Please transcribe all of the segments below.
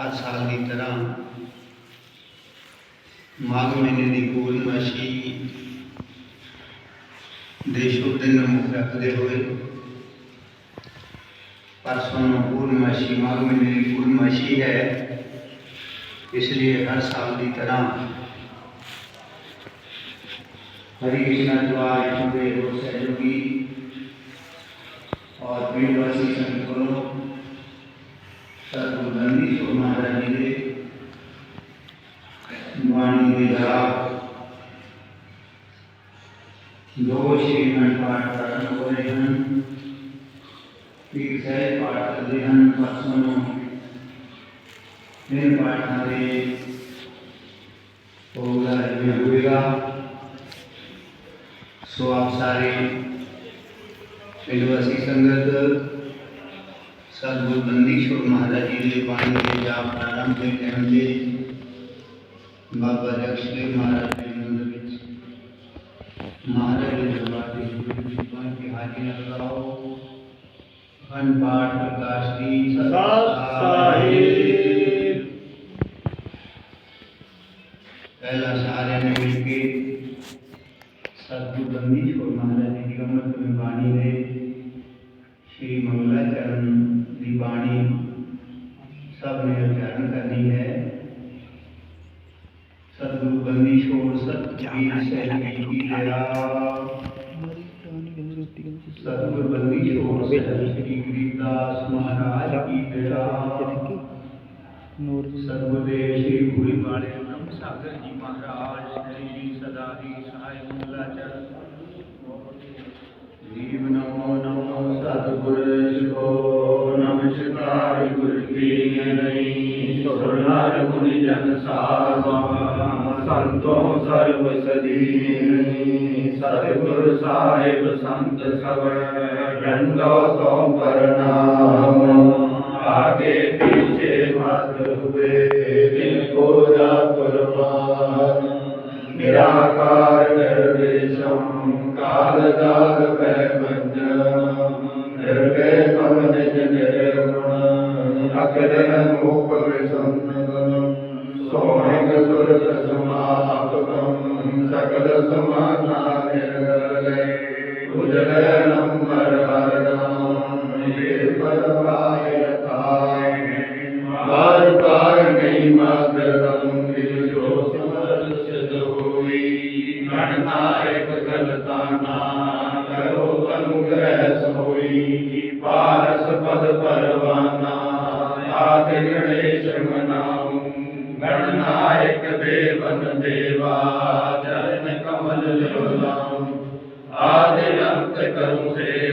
ਹਰ ਸਾਲ ਦੀ ਤਰ੍ਹਾਂ ਮਾਘ ਮਹੀਨੇ ਦੀ ਪੂਰਨਮਾਸ਼ੀ ਦੇ ਸ਼ੁਭ ਦਿਨ ਨੂੰ ਮੁੱਖ ਰੱਖਦੇ ਹੋਏ ਪਰਸੋਂ ਨੂੰ ਪੂਰਨਮਾਸ਼ੀ ਮਾਘ ਮਹੀਨੇ ਦੀ ਪੂਰਨਮਾਸ਼ੀ ਹੈ ਇਸ ਲਈ ਹਰ ਸਾਲ ਦੀ ਤਰ੍ਹਾਂ हरि कृष्णा द्वार चुके हो सहयोगी और पीड़वासी संतों सतगुरु लंबी तो माता जी ने वाणी के खिलाफ दो श्रीखंड पाठ प्रारंभ हो रहे हैं तीर सहित पाठ कर रहे हैं परसों इन पाठों के प्रोग्राम में होगा सो आप सारे सिलेबस की संगत ਸਤਿਗੁਰ ਬੰਦੀਸ਼ਵਰ ਮਹਾਰਾਜ ਜੀ ਦੇ ਬਾਣੀ ਦੇ ਜਾਪ ਪ੍ਰਾਰੰਭ ਦੇ ਟਾਈਮ ਤੇ ਬਾਬਾ ਜਗਸ਼ੇਰ ਮਹਾਰਾਜ ਦੇ ਮੰਦਰ ਵਿੱਚ ਮਹਾਰਾਜ ਦੇ ਦਰਬਾਰ ਦੇ ਗੁਰੂ ਜੀ ਬਣ ਕੇ ਹਾਜ਼ਰੀ ਲਗਾਓ ਹਨ ਪਾਠ ਪ੍ਰਕਾਸ਼ ਦੀ ਸਤਿ ਸਾਹਿਬ महाराज की बेटा सर्वदेव श्री भूरी ब्रह्म सागर जी महाराज श्री सदारी सहाय। ਸੰਤੋ ਸਰਬ ਸਦੀਨੀ। ਸਤਿਗੁਰ ਸਾਹਿਬ ਸੰਤ ਸਭ ਗੰਦੋ ਤੋਂ ਪਰਨਾਮ। ਆਗੇ ਪਿਛੇ ਮਤ ਹੋਵੇ ਦਿਨ ਕੋ ਦਾ ਪਰਮਾਨ ਨਿਰਾਕਾਰ ਨਿਰਵੇਸ਼ਮ ਕਾਲ ਦਾਗ ਪੈ ਮੰਨ ਨਿਰਵੇ ਪਵਨ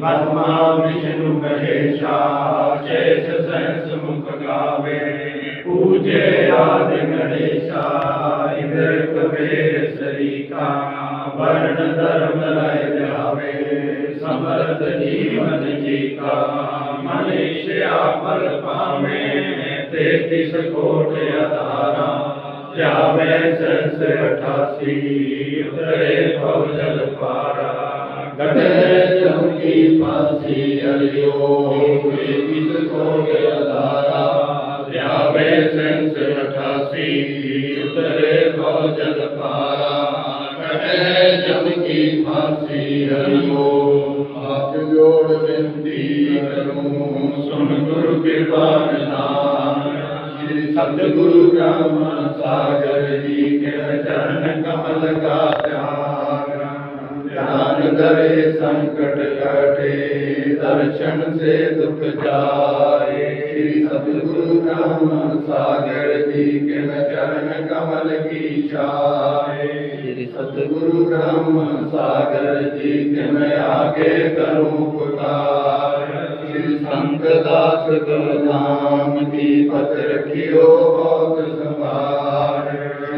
ब्रह्मा विष्णु महेशा शेष सहस मुख गावे पूजे आदि गणेशा इंद्र कबीर सरीका वर्ण धर्म लय जावे समर्थ जीवन जी का मनुष्य फल पावे तैतीस कोट अधारा जावे संस अठासी उतरे भवजल पारा गणेश की फांसी हरिओ किसको अधारा जावे संस अठासी उतरे भवजल पारा गणेश की फांसी हरिओ हाथ जोड़ विनती करूँ सुन गुरु कृपा निधान श्री सतगुरु ब्रह्म सागर धरे संकट कटे, दर्शन से दुख जाए। सतगुरु ब्रह्म सागर जी के चरण कमल की छाए। सतगुरु ब्रह्म सागर जी के मैं आगे करूँ पुकार। संत दास को की पत रखियो, बहुत संभार।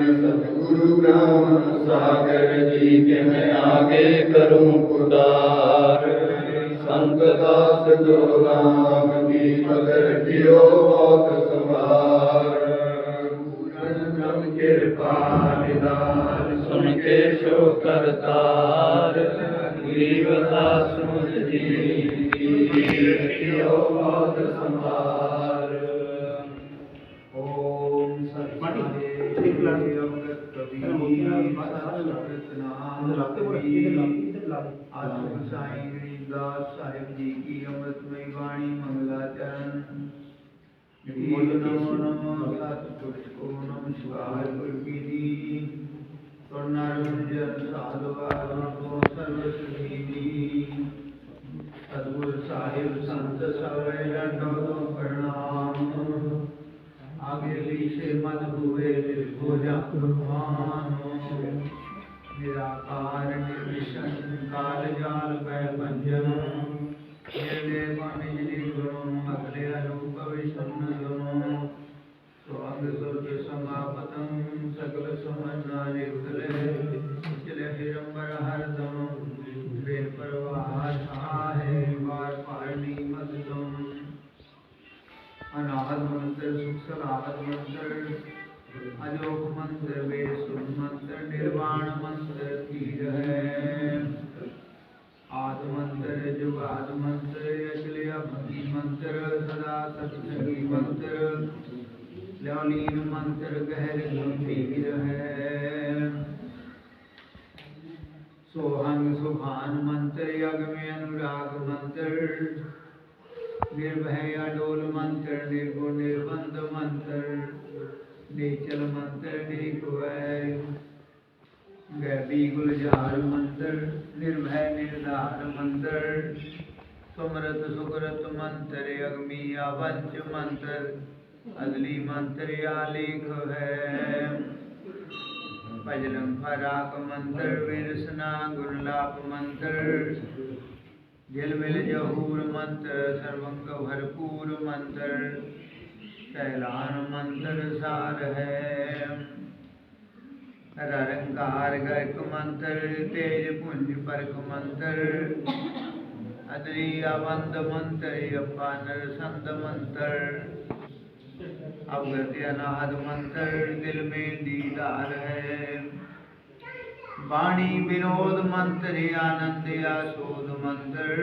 सतगुरु ब्रह्म सागर जी के मैं आगे करूँ उदार संत दास जो नाम की मगर जियो बहुत संभार पूरन ब्रह्म कृपा निदान सुन के शो करतार गरीब दास मुझ जी जियो बहुत संभार ओम आत्म साईं गरीबदास साहिब जी की अमृतमय वाणी मंगलाचरण नमो नमो सतपुरुष को नम शिवाय गुरु की दी। जन साधु को सर्व दी। सतगुरु साहिब संत सवै डंडो प्रणाम। आगे पीछे मत हुए निर्भुजा भगवान। ਨਿਰਾਕਾਰ ਨਿਰਵਿਸ਼ਨ ਕਾਲ ਜਾਲ ਪੈ ਪੰਜਨ ਜਿਹੜੇ ਮਨ ਜਿਹੜੀ ਗੁਰੂ, ਅਗਲੇ ਅਨੂਪ ਵਿਸ਼ਨ ਗੁਰੂ ਸਵਾਗ ਸੁਰਤ ਸਮਾਪਤੰ, ਸਗਲ ਸਮਨ ਸ੍ਰੀ ਮੰਤਰ ਲਿਆਨੀਨ ਮੰਤਰ ਗਹਿਰ ਗੰਭੀਰ ਹੈ ਸੋਹੰਗ ਸੁਭਾਨ ਮੰਤਰ ਯਗ ਮੇ ਅਨੁਰਾਗ ਮੰਤਰ। ਨਿਰਭੈ ਅਡੋਲ ਮੰਤਰ, ਨਿਰਗੁਣ ਨਿਰਬੰਧ ਮੰਤਰ। ਨੇਚਲ ਮੰਤਰ ਨਿਕਵੈ ਗੈਬੀ ਗੁਲਜ਼ਾਰ ਮੰਤਰ, ਨਿਰਭੈ ਨਿਰਧਾਰ ਮੰਤਰ। सुमरत सुकृत मंत्र अग्नि अवंच मंत्र अगली मंत्र या लेख है भजनम फराक मंत्र विरसना गुणलाप मंत्र जल मिल जहूर मंत्र, सर्वंग भरपूर मंत्र कैलान मंत्र सार है रंकार गर्क मंत्र, तेज पुंज परक मंत्र। अदरी अबंध मंत्र अपान संत मंत्र अवगत अनाहद मंत्र दिल में दीदार है वाणी विनोद मंत्र आनंद आशोध मंत्र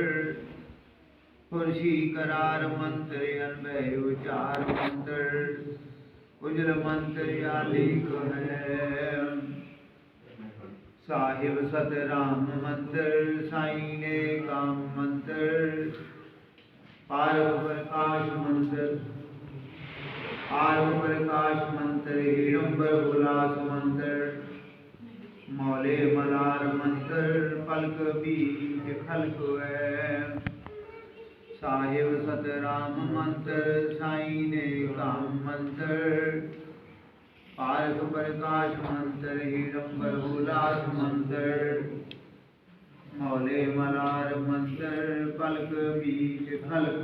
खुर्शी करार मंत्र अनवय उचार मंत्र उजल मंत्र या लेख है साहिब सतराम मंत्र, साई ने काम मंत्र। पारव प्रकाश मंत्र आरव प्रकाश मंत्र हिडम्बर उल्लास मंत्र मौले मलार मंत्र पलक बीज खलक साहिब सतराम मंत्र साई ने काम मंत्र पारक प्रकाश मंत्र हिडम्बर उल्लास मंत्र। मौले मलार मंत्र पलक बीज खलक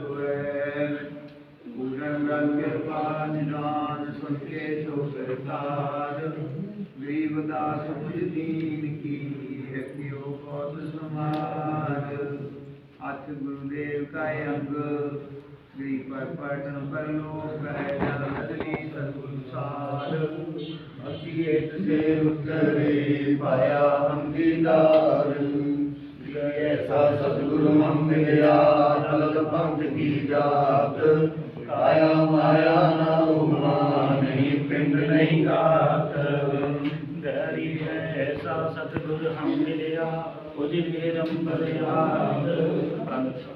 पूरन रंग कृपा निदान सुन के सो करतार गरीबदास मुझ दीन की रखियो बहुत समाज हाथ गुरुदेव का अंग गरीब पर पटन पर जल बदली सतगुरु भक्ति से उत्तरे पाया हम दीदार ਵਿਰਾਟ ਲਖੰਡ ਕੀ ਜਾਤ? ਕਾਇਆ ਮਾਇਆ ਨਾ ਉਮਾ ਨਹੀਂ, ਪਿੰਡ ਨਹੀਂ ਘਾਤ ਗਰੀ ਐਸਾ ਸਤਿਗੁਰ ਹਮ ਮਿਲਿਆ, ਉਹਦੇ ਮੇਰ ਅੰਬਰ ਯਾਦ।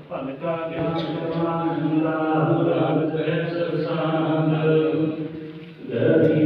ਭਲਕਾ ਗਿਆਨ ਪ੍ਰਵਾਨ ਰਾਹ ਰਾਗ ਸਹਿ ਸਰਸਾਨ। ਗਰੀ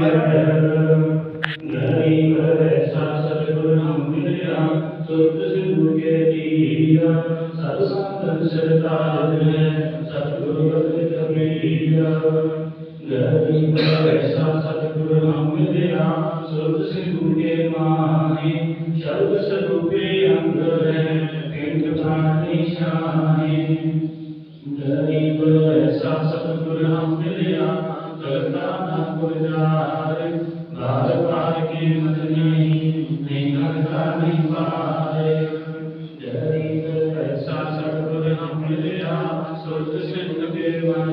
மரணம்